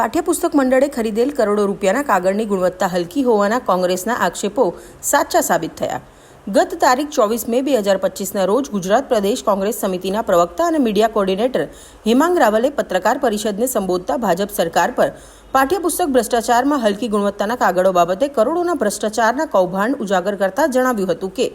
પાઠ્યપુસ્તક મંડળે ખરીદેલ કરોડો રૂપિયાના કાગળની ગુણવત્તા હલકી હોવાના કોંગ્રેસના આક્ષેપો સાચા સાબિત થયા. ગત તારીખ ચોવીસ મે બે હજાર પચીસના રોજ ગુજરાત પ્રદેશ કોંગ્રેસ સમિતિના પ્રવક્તા અને મીડિયા કોર્ડિનેટર હેમાંગ રાવલે પત્રકાર પરિષદને સંબોધતા ભાજપ સરકાર પર પાઠ્યપુસ્તક ભ્રષ્ટાચારમાં હલકી ગુણવત્તાના કાગળો બાબતે કરોડોના ભ્રષ્ટાચારના કૌભાંડ ઉજાગર કરતા જણાવ્યું હતું કે,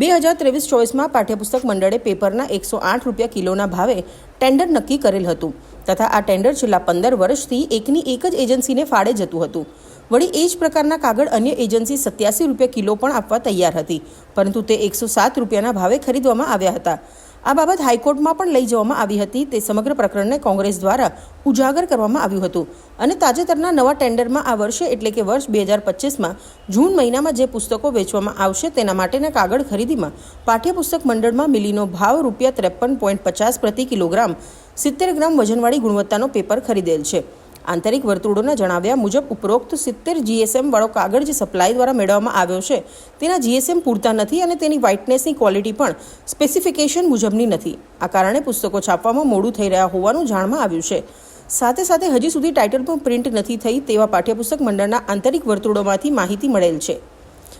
બે હજાર ત્રેવીસ ચોવીસમાં પાઠ્યપુસ્તક મંડળે પેપરના એકસો આઠ રૂપિયા કિલોના ભાવે ટેન્ડર નક્કી કરેલ હતું. તથા આ ટેન્ડર છેલ્લા પંદર વર્ષથી એકની એક જ એજન્સીને ફાળે જતું હતું. વળી એ જ પ્રકારના કાગળ અન્ય એજન્સી સત્યાસી રૂપિયા કિલો પણ આપવા તૈયાર હતી, પરંતુ તે એકસો સાત રૂપિયાના ભાવે ખરીદવામાં આવ્યા હતા. આ બાબત હાઈકોર્ટમાં પણ લઈ જવામાં આવી હતી. તે સમગ્ર પ્રકરણને કોંગ્રેસ દ્વારા ઉજાગર કરવામાં આવ્યું હતું અને તાજેતરના નવા ટેન્ડરમાં આ વર્ષે એટલે કે વર્ષ બે હજાર પચીસમાં જૂન મહિનામાં જે પુસ્તકો વેચવામાં આવશે તેના માટેના કાગળ ખરીદીમાં પાઠ્યપુસ્તક મંડળમાં મિલીનો ભાવ રૂપિયા ત્રેપન પોઈન્ટ પચાસ પ્રતિ કિલોગ્રામ સિત્તેર ગ્રામ વજનવાળી ગુણવત્તાનો પેપર ખરીદેલ છે. આંતરિક વર્તુળોના જણાવ્યા મુજબ ઉપરોક્ત સિત્તેર જીએસએમ વાળો કાગળ જે સપ્લાય દ્વારા મેળવવામાં આવ્યો છે, તેના જીએસએમ પૂરતા નથી અને તેની વ્હાઇટનેસની ક્વોલિટી પણ સ્પેસિફિકેશન મુજબની નથી. આ કારણે પુસ્તકો છાપવામાં મોડું થઈ રહ્યા હોવાનું જાણમાં આવ્યું છે. સાથે સાથે હજી સુધી ટાઇટલ પણ પ્રિન્ટ નથી થઈ તેવા પાઠ્યપુસ્તક મંડળના આંતરિક વર્તુળોમાંથી માહિતી મળેલ છે.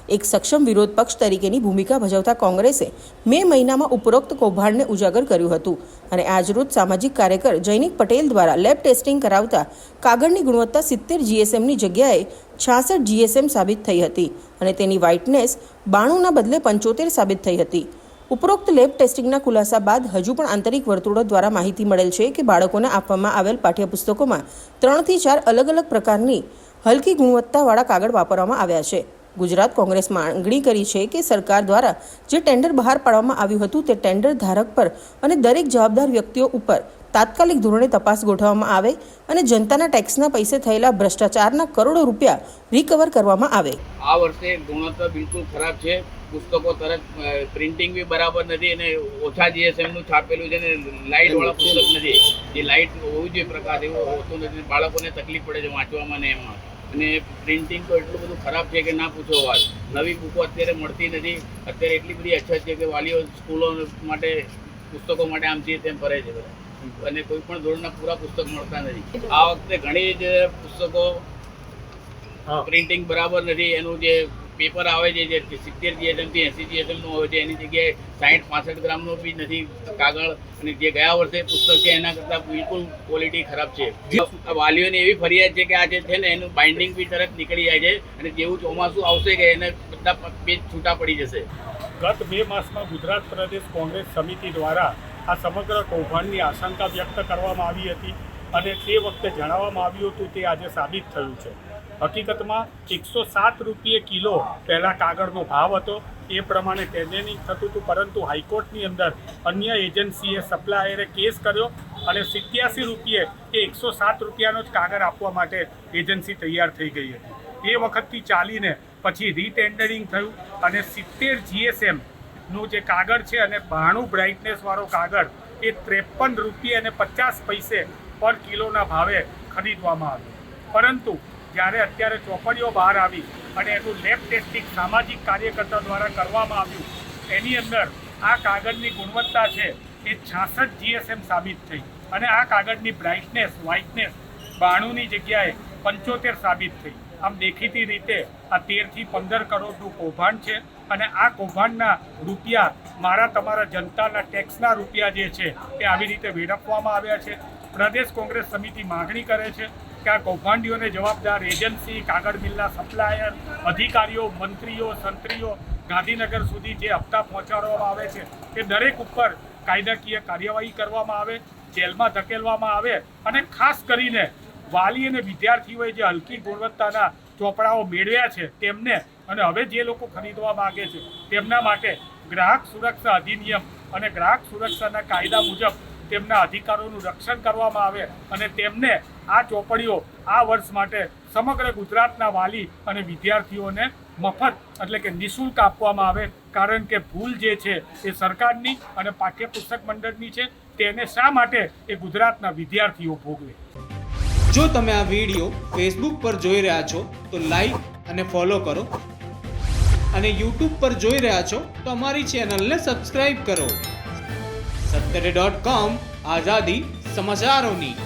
એક સક્ષમ વિરોધ પક્ષ તરીકેની ભૂમિકા ભજવતા કોંગ્રેસે મે મહિનામાં ઉપરોક્ત કૌભાંડને ઉજાગર કર્યું હતું અને આજરોજ સામાજિક કાર્યકર જૈનિક પટેલ દ્વારા લેબ ટેસ્ટિંગ કરાવતા કાગળની ગુણવત્તા સિત્તેર જીએસએમની જગ્યાએ છાસઠ જીએસએમ સાબિત થઈ હતી અને તેની વ્હાઇટનેસ બાણુંના બદલે પંચોતેર સાબિત થઈ હતી. ઉપરોક્ત લેબ ટેસ્ટિંગના ખુલાસા બાદ હજુ પણ આંતરિક વર્તુળો દ્વારા માહિતી મળેલ છે કે બાળકોને આપવામાં આવેલ પાઠ્યપુસ્તકોમાં ત્રણથી ચાર અલગ અલગ પ્રકારની હલકી ગુણવત્તાવાળા કાગળ વાપરવામાં આવ્યા છે. ગુજરાત કોંગ્રેસ માંગણી કરી છે કે સરકાર દ્વારા જે ટેન્ડર બહાર પાડવામાં આવ્યું હતું તે ટેન્ડર ધારક પર અને દરેક જવાબદાર વ્યક્તિઓ ઉપર તાત્કાલિક ધોરણે તપાસ ગોઠવવામાં આવે અને જનતાના ટેક્સના પૈસે થયેલા ભ્રષ્ટાચારના કરોડો રૂપિયા રિકવર કરવામાં આવે. આ વર્ષે ગુણવત્તા બિલકુલ ખરાબ છે. પુસ્તકો તરત પ્રિન્ટિંગ બી બરાબર નથી અને ઓછા જીએસએમનું છાપેલું છે ને લાઇટ વાળા પુસ્તક નથી. જે લાઇટ હોવું જોઈએ પ્રકાશ એવું હોતું નથી. બાળકોને તકલીફ પડે છે વાંચવામાં ને એમાં. અને પ્રિન્ટિંગ તો એટલું બધું ખરાબ છે કે ના પૂછો વાત. નવી બુકો અત્યારે મળતી નથી. અત્યારે એટલી બધી અછત છે કે વાલીઓ સ્કૂલો માટે પુસ્તકો માટે આમ છે તેમ ફરે છે બધા. અને કોઈ પણ ધોરણના પૂરા પુસ્તક મળતા નથી. આ વખતે ઘણી જ પુસ્તકો પ્રિન્ટિંગ બરાબર નથી. એનું જે પેપર આવે છે જે સિત્તેર જીએસએમથી એસી જીએસએમનું હોય છે એની જગ્યાએ સાઠ પાસઠ ગ્રામનો બી નથી કાગળ. અને જે ગયા વર્ષે પુસ્તક છે એના કરતાં બિલકુલ ક્વોલિટી ખરાબ છે. વાલીઓની એવી ફરિયાદ છે કે આ જે છે ને એનું બાઇન્ડિંગ બી તરત નીકળી જાય છે અને જેવું ચોમાસું આવશે કે એને બધા પેજ છૂટા પડી જશે. ગત બે માસમાં ગુજરાત પ્રદેશ કોંગ્રેસ સમિતિ દ્વારા આ સમગ્ર કૌભાંડની આશંકા વ્યક્ત કરવામાં આવી હતી અને તે વખતે જણાવવામાં આવ્યું હતું તે આજે સાબિત થયું છે. હકીકતમાં એકસો સાત રૂપિયે કિલો પહેલાં કાગળનો ભાવ હતો. એ પ્રમાણે ટેન્ડરિંગ થતું હતું, પરંતુ હાઈકોર્ટની અંદર અન્ય એજન્સીએ સપ્લાયરે કેસ કર્યો અને સિત્યાસી રૂપિયે એ એકસો સાત રૂપિયાનો જ કાગળ આપવા માટે એજન્સી તૈયાર થઈ ગઈ હતી. એ વખતથી ચાલીને પછી રીટેન્ડરિંગ થયું અને સિત્તેર જીએસએમનું જે કાગળ છે અને બાણું બ્રાઇટનેસવાળો કાગળ, એ ત્રેપન રૂપિયા અને પચાસ પૈસે પર કિલોના ભાવે ખરીદવામાં આવ્યો. પરંતુ જ્યારે અત્યારે ચોપડીઓ બહાર આવી અને એનું લેબ ટેસ્ટિંગ સામાજિક કાર્યકર્તા દ્વારા કરવામાં આવ્યું, એની અંદર આ કાગળની ગુણવત્તા છે એ છાસઠ જીએસએમ સાબિત થઈ અને આ કાગળની બ્રાઇટનેસ વ્હાઇટનેસ બાણુંની જગ્યાએ પંચોતેર સાબિત થઈ. આમ દેખીતી રીતે આ તેરથી પંદર કરોડનું કૌભાંડ છે અને આ કૌભાંડના રૂપિયા મારા તમારા જનતાના ટેક્સના રૂપિયા જે છે એ આવી રીતે વેડફવામાં આવ્યા છે. પ્રદેશ કોંગ્રેસ સમિતિ માગણી કરે છે કે આ કૌભાંડીઓને જવાબદાર એજન્સી, કાગળ મિલના સપ્લાયર, અધિકારીઓ, મંત્રીઓ, સંત્રીઓ ગાંધીનગર સુધી જે હપ્તા પહોંચાડવામાં આવે છે એ દરેક ઉપર કાયદાકીય કાર્યવાહી કરવામાં આવે, જેલમાં ધકેલવામાં આવે અને ખાસ કરીને વાલી અને વિદ્યાર્થીઓએ જે હલકી ગુણવત્તાના ચોપડાઓ મેળવ્યા છે તેમને અને હવે જે લોકો ખરીદવા માગે છે તેમના માટે ગ્રાહક સુરક્ષા અધિનિયમ અને ગ્રાહક સુરક્ષાના કાયદા મુજબ તેમના અધિકારોનું રક્ષણ કરવામાં આવે અને તેમને આ ચોપડીઓ આ વર્ષ માટે સમગ્ર ગુજરાતના વાલી અને વિદ્યાર્થીઓને મફત એટલે કે નિઃશુલ્ક આપવામાં આવે. કારણ કે ભૂલ જે છે એ સરકારની અને પાઠ્યપુસ્તક મંડળની છે. તેને શા માટે એ ગુજરાતના વિદ્યાર્થીઓ ભોગવે? જો તમે આ વીડિયો ફેસબુક પર જોઈ રહ્યા છો, તો લાઈક અને ફોલો કરો. અને યુટ્યુબ પર જોઈ રહ્યા છો, તો અમારી ચેનલને સબસ્ક્રાઈબ કરો. સત્તરે ડોટ કોમ આઝાદી સમાચારોની.